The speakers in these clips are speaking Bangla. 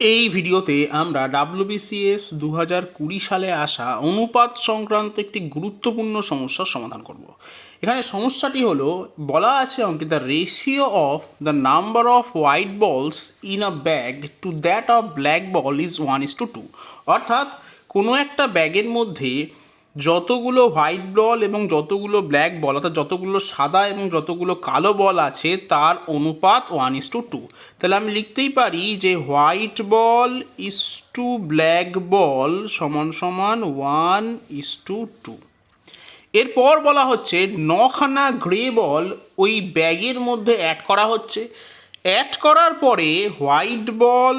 এই ভিডিওতে আমরা ডাব্লিউবিসিএস দু হাজার কুড়ি সালে আসা অনুপাত সংক্রান্ত একটি গুরুত্বপূর্ণ সমস্যার সমাধান করব। এখানে সমস্যাটি হলো, বলা আছে অঙ্কে the ratio of the number of white balls in a bag to that of black ball is one is to two অর্থাৎ কোনো একটা ব্যাগের মধ্যে যতগুলো হোয়াইট বল এবং যতগুলো ব্ল্যাক বল, অর্থাৎ যতগুলো সাদা এবং যতগুলো কালো বল আছে, তার অনুপাত ওয়ান ইস টু টু তাহলে আমি লিখতেই পারি যে white ball is to black ball সমান সমান ওয়ান ইস টু টু এরপর বলা হচ্ছে নখানা গ্রে বল ওই ব্যাগের মধ্যে অ্যাড করা হচ্ছে। অ্যাড করার পরে white ball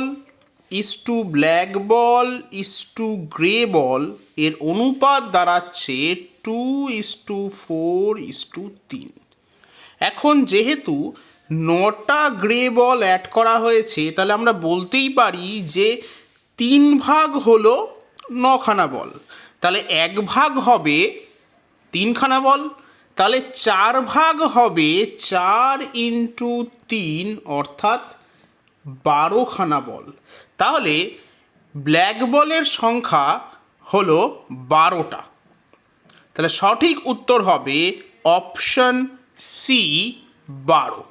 is to black ball is to grey ball এর অনুপাত দাঁড়াচ্ছে two is to four is to তিন। এখন যেহেতু নটা গ্রে বল অ্যাড করা হয়েছে, তাহলে আমরা বলতেই পারি যে তিন ভাগ হলো নখানা বল তাহলে এক ভাগ হবে তিনখানা বল তাহলে চার ভাগ হবে চার ইন্টু তিন, অর্থাৎ বারোখানা বল। তাহলে ব্ল্যাক বলের সংখ্যা হলো বারোটা। তাহলে সঠিক উত্তর হবে অপশন সি বারো।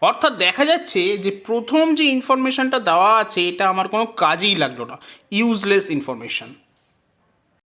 অর্থাৎ দেখা যাচ্ছে যে প্রথম যে ইনফরমেশনটা দেওয়া আছে, এটা আমার কোনো কাজেই লাগল না। Useless information